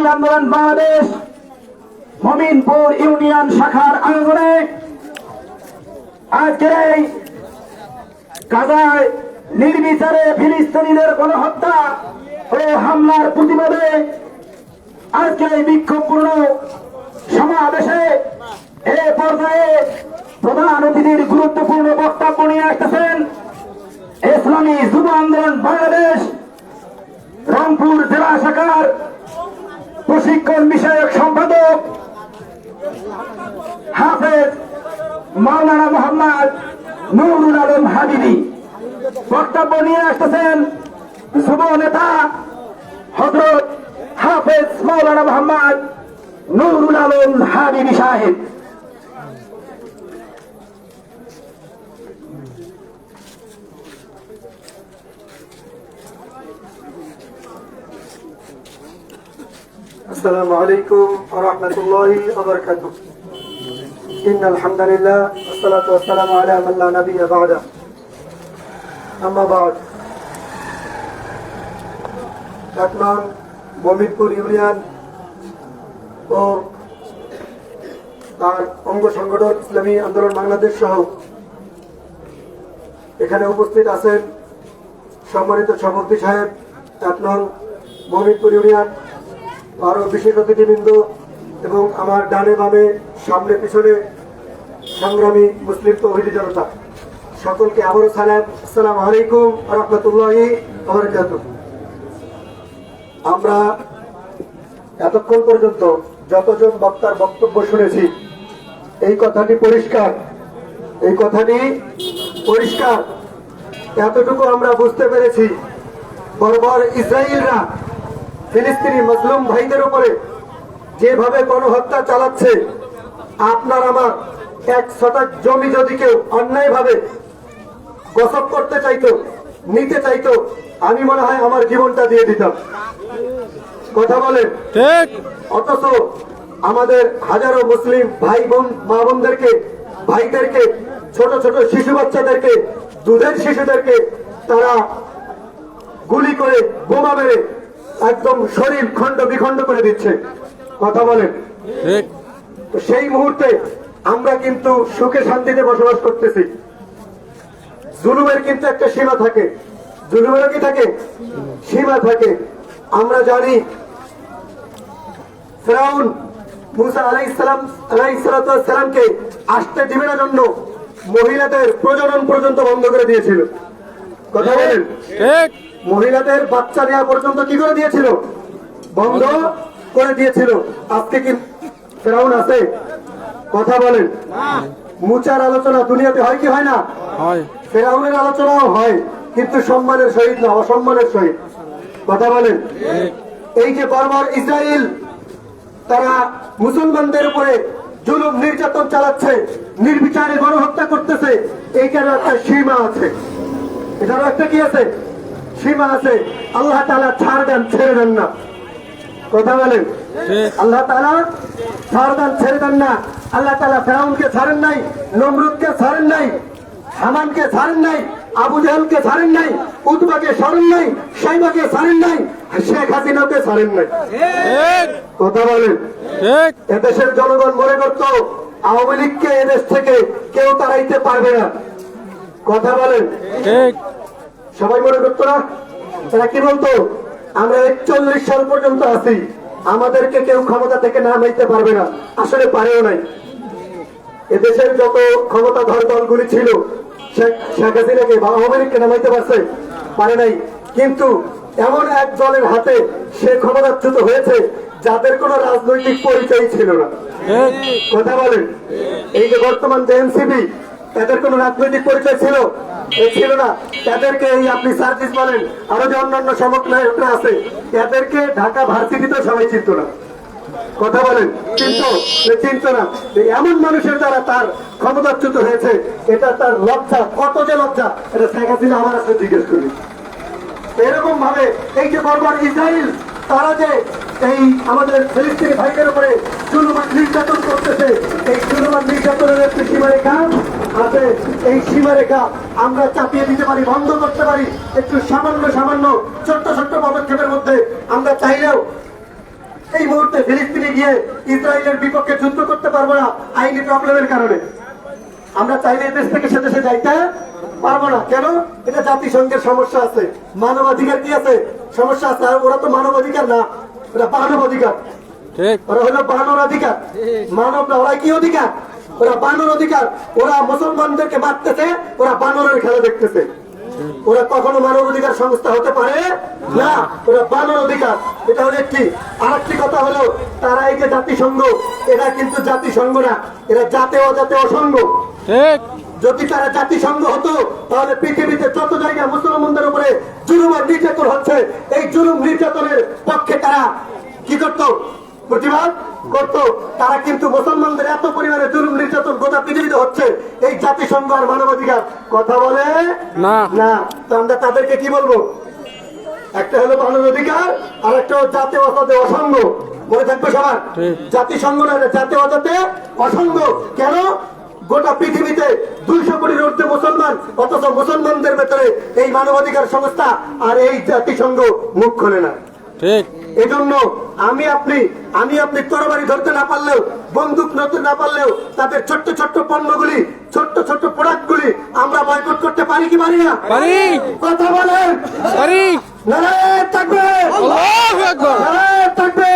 ইসলামী আন্দোলন বাংলাদেশ, মমিনপুর ইউনিয়ন শাখার আয়োজনে আজকের এই গাজায় নির্বিচারে ফিলিস্তিনিদের গণহত্যা ও হামলার প্রতিবাদে আজকে এই বিক্ষোভপূর্ণ সমাবেশে এ পর্যায়ে প্রধান অতিথির গুরুত্বপূর্ণ বক্তব্য বক্তব্য নিয়ে আসতেছেন যুব নেতা হজরত হাফেজ মাওলানা মোহাম্মদ নুরুল আলম হাবিবি সাহেব السلام عليكم ورحمة الله وبركاته إن الحمد لله والصلاة والسلام على من لا نبي بعده আম্মাবাদ এক নং বমিরপুর ইউনিয়ন ও তার অঙ্গ সংগঠন ইসলামী আন্দোলন বাংলাদেশ সহ এখানে উপস্থিত আছেন সম্মানিত সভাপতি সাহেব এক নং বমিরপুর ইউনিয়ন, আরও বিশেষ অতিথিবৃন্দ এবং আমার ডানে বামে সামনে পিছনে সংগ্রামী মুসলিম তহিদি জনতা। সকলকে আবারও সালাম। আসসালাম আলাইকুম রহমতুল্লাহি আমরা এতক্ষণ পর্যন্ত যতজন বক্তার বক্তব্য শুনেছি, এই কথাটি পরিষ্কার, এই কথাটি পরিষ্কার। এতটুকু আমরা বুঝতে পেরেছি, বর্বর ইসরায়েলরা ফিলিস্তিনি মুসলিম ভাইদের উপরে যেভাবে গণহত্যা চালাচ্ছে, আপনার আমার এক শতাক জমি যদি কেউ অন্যায়ভাবে গসব করতে চাইতো নিতে চাইতো আমি মনে হয় আমার জীবনটা দিয়ে দিতাম। কথা বলেন। ঠিক। অথচ আমাদের হাজারো মুসলিম ভাই বোন মা বোনদেরকে ভাইদেরকে ছোট ছোট শিশু বাচ্চাদেরকে দুধের শিশুদেরকে তারা গুলি করে বোমা মেরে একদম শরীর খণ্ড বিখণ্ড করে দিচ্ছে। কথা বলেন। সেই মুহূর্তে আমরা কিন্তু সুখে শান্তিতে বসবাস করতেছি। জুলুমের কিন্তু একটা সীমা থাকে। জুলুমেরও কি থাকে? সীমা থাকে। আমরা জানি ফেরাউন মুসা আলাই ইসলাম আলাই আসতে দিবে না জন্য মহিলাদের প্রজনন পর্যন্ত বন্ধ করে দিয়েছিল। কথা বলেন? মহিলাদের বাচ্চা নেওয়া পর্যন্ত কি করে দিয়েছিল? বন্ধ করে দিয়েছিল। আজকে কি ফেরাউন আছে? কথা বলেন। মুচার আলোচনা দুনিয়াতে হয় কি হয় না? হয়। ফেরাউনের আলোচনাও হয়, কিন্তু সম্মানের সহিত না, অসম্মানের সহিত। কথা বলেন। এই যে বর্বর ইসরায়েল তারা মুসলমানদের উপরে জুলুম নির্যাতন চালাচ্ছে, নির্বিচারে গণহত্যা করতেছে এইটারও একটা সীমা আছে। এটারও একটা কি আছে? সীমা আছে। আল্লাহ তালা ছাড় দেন, ছেড়ে দেন না। কথা বলেন। আল্লাহ তালা ছাড় দেন, ছেড়ে দেন না। আল্লাহ তালা ফেরাউনকে ছাড়েন নাই, নমরুদকে ছাড়েন নাই। হামানকে ছাড়েন নাই, আবু জাহালকে ছাড়েন নাই, উতবাকে ছাড়েন নাই, সাইবাকে ছাড়েন নাই শেখ হাসিনাকে ছাড়েন নাই। কথা বলেন। এদেশের জনগণ মনে করত, আওয়ামী লীগকে এদেশ থেকে কেউ তাড়াইতে পারবে না। কথা বলেন। সবাই মনে করতো না? তারা কি বলতো? আমরা একচল্লিশ সাল পর্যন্ত আছি, আমাদেরকে কেউ ক্ষমতা থেকে না নামাইতে পারবে না। আসলে পারেও নাই। এদেশের যত ক্ষমতাধর দলগুলি ছিল শেখ হাসিনাকে আওয়ামী লীগকে নামাইতে পারছে, পারে নাই। কিন্তু এমন এক দলের হাতে সে ক্ষমতাচ্যুত হয়েছে যাদের রাজনৈতিক পরিচয় ছিল না। কথা বলেন, এই যে বর্তমান যে এনসিপি, তাদের কোন রাজনৈতিক পরিচয় ছিল? ছিল না। তাদেরকে এই আপনি সার্ভিস বলেন, আরও যে অন্যান্য সমন্বয়করা আছে, তাদেরকে ঢাকা ভার্সিটিতে সবাই চিনত না। কথা বলেন। চিন্ত চিন্ত না এমন মানুষের দ্বারা তার ক্ষমতাচ্যুত হয়েছে, এটা তার লজ্জা। কত যে লজ্জা, এটা শেখ হাসিনা আমার কাছে জিজ্ঞেস করি। এরকম ভাবে এই যে বর্বর ইসরায়েল তারা যে এই আমাদের ফিলিস্তিনি ভাইদের উপরে জুলুমান নির্যাতন করতেছে, এই জুলুমান নির্যাতনের একটি সীমারেখা আছে। এই সীমারেখা আমরা চাপিয়ে দিতে পারি, বন্ধ করতে পারি। একটু সামান্য সামান্য, ছোট্ট ছোট্ট পদক্ষেপের মধ্যে আমরা চাইলেও এই মুহূর্তে ফিলিস্তিনে গিয়ে ইসরায়েলের বিপক্ষে যুদ্ধ করতে পারব না আইনি প্রবলেমের কারণে। আমরা চাইলে দেশ থেকে সে দেশে যাইতে পারব না। কেন? এটা জাতিসংঘের সমস্যা আছে। মানবাধিকার কি আছে? সমস্যা আছে। আর ওরা তো মানবাধিকার না। ওরা মানব অধিকার। ওরা হলো বানর অধিকার। মানব না ওরা কি অধিকার? ওরা বানর অধিকার। ওরা মুসলমানদেরকে মারতেছে ওরা বানরের খেলা দেখতেছে। ওরা কখনো মানব অধিকার সংস্থা হতে পারে? না ওরা বানর অধিকার। এটা হলো একটি আর একটি কথা হলো তারা এই যে জাতিসংঘ এরা কিন্তু জাতিসংঘ না এরা জাতে অজাতে অসংঘ। ঠিক। যদি তারা জাতিসংঘ হতো তাহলে পৃথিবীতে যত জায়গায় মুসলমানদের উপরে জুলুম আর নির্যাতন হচ্ছে এই জুলুম নির্যাতনের পক্ষে তারা কি করতো? প্রতিবাদ করতো। তারা কিন্তু মুসলমানদের এত পরিমাণে জুলুম নির্যাতন গোটা পৃথিবীতে হচ্ছে। এই জাতিসংঘ আর মানবাধিকার কথা বলে না। না। তো আমরা তাদেরকে কি বলব? একটা হলো আর একটা জাতি অসঙ্গ। মনে থাকবে সবার? জাতিসংঘ না এটা জাতি অজাতে অসঙ্গ। কেন? গোটা পৃথিবীতে দুইশো কোটির ঊর্ধ্বে মুসলমান অথচ মুসলমানদের ভেতরে এই মানবাধিকার সংস্থা আর এই জাতিসংঘ মুখ খোলে না। ঠিক। এজন্য আমি আপনি আমি আপনি তরবারি ধরতে না পারলেও বন্দুক ধরতে না পারলেও তাদের ছোট্ট ছোট্ট পণ্যগুলি ছোট্ট ছোট্ট প্রোডাক্টগুলি আমরা বয়কট করতে পারি কি পারি না? পারি। কথা বলেন। পারি। নারায়ণ থাকবে। নারায়ণ থাকবে।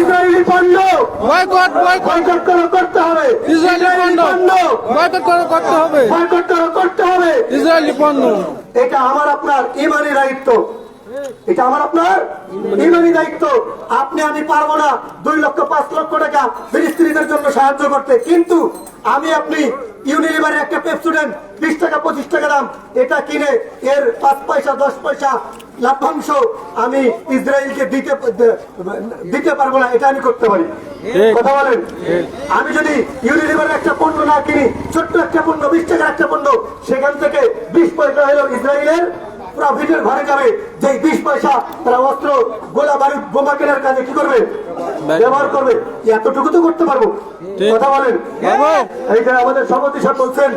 ইসরায়েলি পণ্য। Boycott boycott. করতে হবে। ইসরায়েলি পণ্য। বয়কট করে করতে হবে। বয়কট করা করতে হবে। ইসরায়েলি পণ্য। এটা আমার আপনার ইমানি দায়িত্ব। এটা আমার আপনার ইমানি দায়িত্ব। আপনি আমি পারব না দুই লক্ষ পাঁচ লক্ষ টাকা ফিলিস্তিনিদের জন্য সাহায্য করতে। কিন্তু আমি আপনি ইউনিলিভারের একটা পেপসুডেন্ট বিশ টাকা পঁচিশ টাকা দাম এটা কিনে এর পাঁচ পয়সা দশ পয়সা লাভ্যাংশ আমি ইসরায়েলকে দিতে দিতে পারব না এটা আমি করতে পারি। কথা বলেন। আমি যদি ইউনিলিভারের একটা পণ্য না কিনি ছোট্ট একটা পণ্য বিশ টাকার একটা পণ্য সেখান থেকে বিশ পয়সা হলো ইসরায়েলের প্রফিটের ঘরে যাবে যে বিশ পয়সা তারা অস্ত্র গোলা বারুদ বোমা কেনার কাজে কি করবে? ব্যবহার করবে। এতটুকু তো করতে পারব। কথা বলেন। পারব। এই যে আমাদের সভাপতি সাহেব বলছেন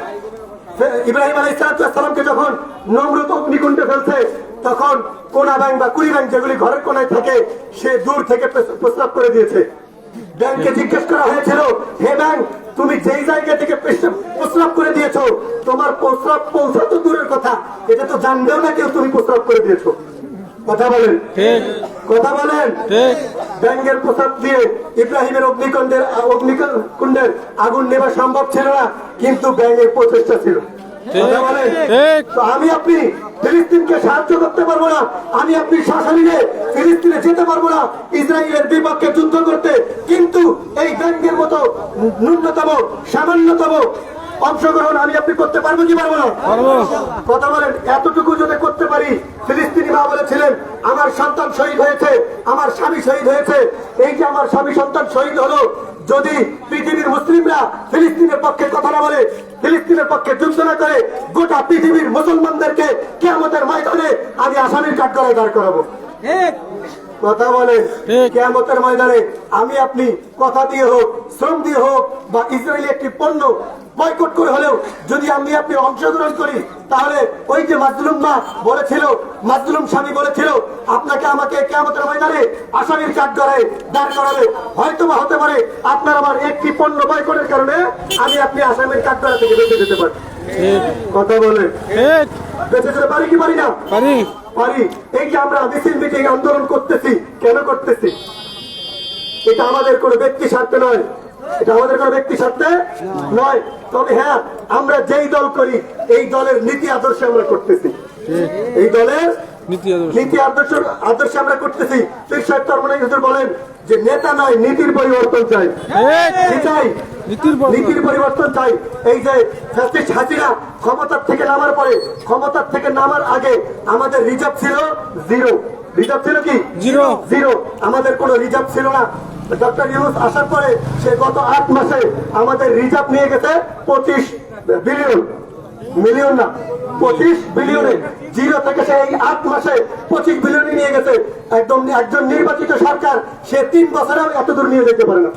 ইব্রাহিম আলী সালামকে যখন নমরুত অগ্নিকুণ্ডে ফেলছে তখন কোনা ব্যাংক বা কুড়ি ব্যাংক যেগুলি ঘরের কোনায় থাকে সে দূর থেকে প্রস- প্রস্তাব করে দিয়েছে। ব্যাংকে জিজ্ঞেস করা হয়েছিল হে ব্যাংক তুমি যেই জায়গা থেকে প্রস্রাব করে দিয়েছ তোমার প্রস্রাব পৌঁছা তো দূরের কথা। এটা তো জানবেও না কেউ তুমি প্রস্রাব করে দিয়েছ। কথা বলেন। কথা বলেন। ব্যাঙ্গের প্রসাদ দিয়ে ইব্রাহিমের অগ্নিকুণ্ডের অগ্নিকুণ্ডের আগুন নেওয়া সম্ভব ছিল না কিন্তু ব্যাঙ্গের প্রচেষ্টা ছিল। কথা বলেন। তো আমি আপনি ফিলিস্তিনকে সাহায্য করতে পারব না। আমি আপনি শাসনীরে ফিলিস্তিনে যেতে পারব না। ইসরায়েলের বিপক্ষে যুদ্ধ করতে। কিন্তু এই ব্যাংকের মতো ন্যূনতম সামান্যতম অংশগ্রহণ আমি আপনি করতে পারব কি পারব না? কথা বলেন এতটুকু যদি করতে পারি ফিলিস্তিনি মা বলেছিলেন আমার সন্তান শহীদ হয়েছে আমার স্বামী শহীদ হয়েছে। এই যে আমার স্বামী সন্তান শহীদ হলো যদি পৃথিবীর মুসলিমরা ফিলিস্তিনের পক্ষে কথা না বলে ফিলিস্তিনের পক্ষে যুদ্ধ না করে গোটা পৃথিবীর মুসলমানদেরকে কেমতের আমি আসামির কাঠগড়ায় দাঁড় করাবো। কথা বলেন। ঠিক। কেয়ামতের ময়দানে আমি আপনি কথা দিয়ে হোক শ্রম দিয়ে হোক বা ইসরায়েলি একটি পণ্য বয়কট করে হলেও যদি আমি আপনি অংশগ্রহণ করি তাহলে ওই যে মাজলুম মা বলেছিল মাজলুম স্বামী বলেছিল আপনাকে আমাকে কেয়ামতের ময়দানে আসামির কাঠ গড়ায় দাঁড় করাবে। হয়তো বা হতে পারে আপনার আমার একটি পণ্য বয়কটের কারণে আমি আপনি আসামির কাঠ গড়া থেকে বেঁচে যেতে পারি। কথা যেতে পারি কি পারি না? পারি। পারি। এই যে আমরা মিছিল মিটিং আন্দোলন করতেছি কেন করতেছি? এটা আমাদের কোনো ব্যক্তি স্বার্থে নয়। এটা আমাদের কোনো ব্যক্তি স্বার্থে নয়। তবে হ্যাঁ আমরা যেই দল করি এই দলের নীতি আদর্শে আমরা করতেছি। এই দলের নীতি আদর্শ। আদর্শ আমরা করতেছি। বলেন যে নেতা নয় নীতির পরিবর্তন চাই। চাই? নীতির পরিবর্তন। চাই। এই যে ফ্যাসিস্ট হাসিনা ক্ষমতার থেকে নামার পরে ক্ষমতার থেকে নামার আগে আমাদের রিজার্ভ ছিল জিরো রিজার্ভ ছিল কি? জিরো। জিরো আমাদের কোনো রিজার্ভ ছিল না। ডক্টর ইউনুস আসার পরে সে গত আট মাসে আমাদের রিজার্ভ নিয়ে গেছে পঁচিশ বিলিয়ন মিলিয়ন না পঁচিশ বিলিয়নে জিরো থেকে সে এই আট মাসে পঁচিশ বিলিয়নে নিয়ে গেছে। একদম একজন নির্বাচিত সরকার সে তিন বছরেও এত দূর নিয়ে যেতে পারে না।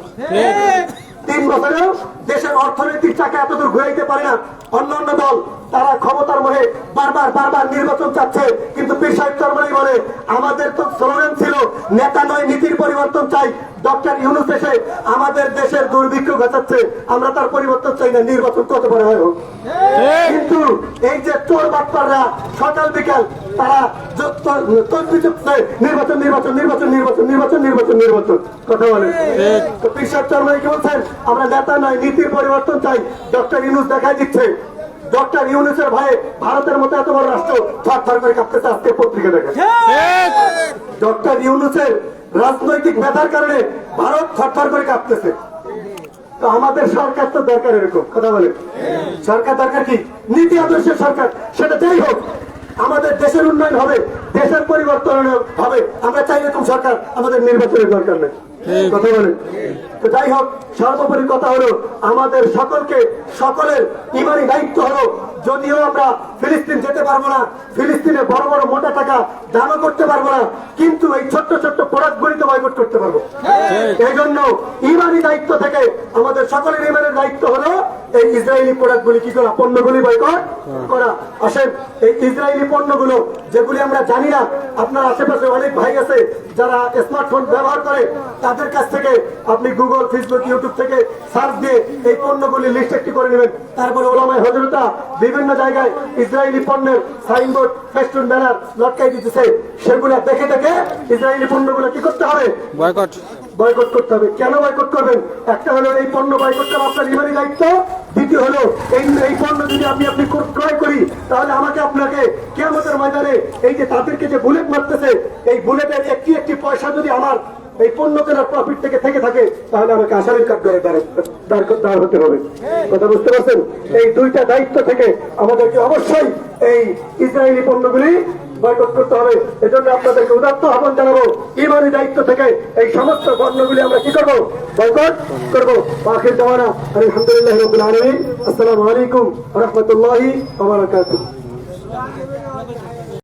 তিন বছরেও দেশের অর্থনৈতিক চাকা এতদূর ঘুরাইতে পারে না। অন্য অন্যান্য দল, তারা ক্ষমতার মোহে বারবার বারবার নির্বাচন চাচ্ছে। কিন্তু পীর সাহেব চরমানি বলে, আমাদের তো স্লোগান ছিল, নেতা নয়, নীতির পরিবর্তন চাই। ডক্টর ইউনুস এসে আমাদের দেশের দুর্ভিক্ষ ঘটাচ্ছে আমরা তার পরিবর্তন চাই না নির্বাচন কত বড় হয় কিন্তু এই যে চোর বাটপাররা সকাল বিকাল তারা নির্বাচন নির্বাচন নির্বাচন নির্বাচন নির্বাচন নির্বাচন নির্বাচন কথা বলেন তো চরমাই কি বলছেন? আমরা নেতা নয় নীতির পরিবর্তন চাই ডক্টর ইউনুস দেখাই দিচ্ছে। ডক্টর ইউনুসের ভয়ে ভারতের মতো এত বড় রাষ্ট্র থর থর করে কাঁপতেছে আজকে পত্রিকা দেখে। ডক্টর ইউনুসের রাজনৈতিক মেধার কারণে ভারত থরথর করে কাঁপতেছে। তো আমাদের সরকার তো দরকার এরকম, কথা বলে। সরকার দরকার কি? নীতি আদর্শের সরকার, সেটা যাই হোক, আমাদের দেশের উন্নয়ন হবে, দেশের পরিবর্তন হবে, আমরা চাই এরকম সরকার আমাদের নির্বাচনের দরকার নেই। কথা বলে। তো যাই হোক, সর্বোপরি কথা হলো, আমাদের সকলকে, সকলের ইমানি দায়িত্ব হলো যদিও আমরা ফিলিস্তিন যেতে পারব না ফিলিস্তিনে বড় বড় মোটা টাকা দানও করতে পারব না কিন্তু এই ছোট্ট ছোট্ট প্রোডাক্টগুলি তো বয়কট করতে পারব। এই জন্য ইমানি দায়িত্ব থেকে আমাদের সকলের ইমানের দায়িত্ব হলো এই ইসরায়েলি প্রোডাক্টগুলি কি করা? পণ্যগুলি বয়কট করা। আসেন, এই ইসরায়েলি পণ্যগুলো, যেগুলি আমরা জানি না, আপনার আশেপাশে অনেক ভাই আছে যারা স্মার্টফোন ব্যবহার করে, তাদের কাছ থেকে আপনি গুগল ফেসবুক ইউটিউব থেকে সার্চ দিয়ে এই পণ্যগুলি লিস্ট একটি করে নেবেন। তারপরে ওলামায় হজরতা বিভিন্ন জায়গায় ইসরায়েলি পণ্যের সাইনবোর্ড ফেস্টুন ব্যানার লটকাই দিতেছে। সেগুলো দেখে দেখে ইসরায়েলি পণ্যগুলো কি করতে হবে? বয়কট বয়কট করতে হবে। কেন বয়কট করবেন? একটা হলো এই পণ্য বয়কট করা আপনার ইমানি দায়িত্ব। দ্বিতীয় হলো, এই এই পণ্য যদি আমি আপনি ক্রয় করি, তাহলে আমাকে আপনাকে কেয়ামতের ময়দানে এই যে তাদেরকে যে বুলেট মারতেছে, এই বুলেটের একটি একটি পয়সা যদি আমার এই পণ্য কেনার প্রফিট থেকে থেকে থাকে, তাহলে আমাকে আসামির কাঠ করে দাঁড় হতে হবে। কথা বুঝতে পারছেন? এই দুইটা দায়িত্ব থেকে আমাদেরকে অবশ্যই এই ইসরায়েলি পণ্যগুলি বয়কট করতে হবে। এজন্য আপনাদেরকে উদাত্ত আহ্বান জানাব, ইমানি দায়িত্ব থেকে এই সমস্ত পণ্যগুলি আমরা কি করব? বয়কট করব। পাখির জমানা আলহামদুলিল্লাহ রবুল আলমী আসসালামু আলাইকুম রহমতুল্লাহি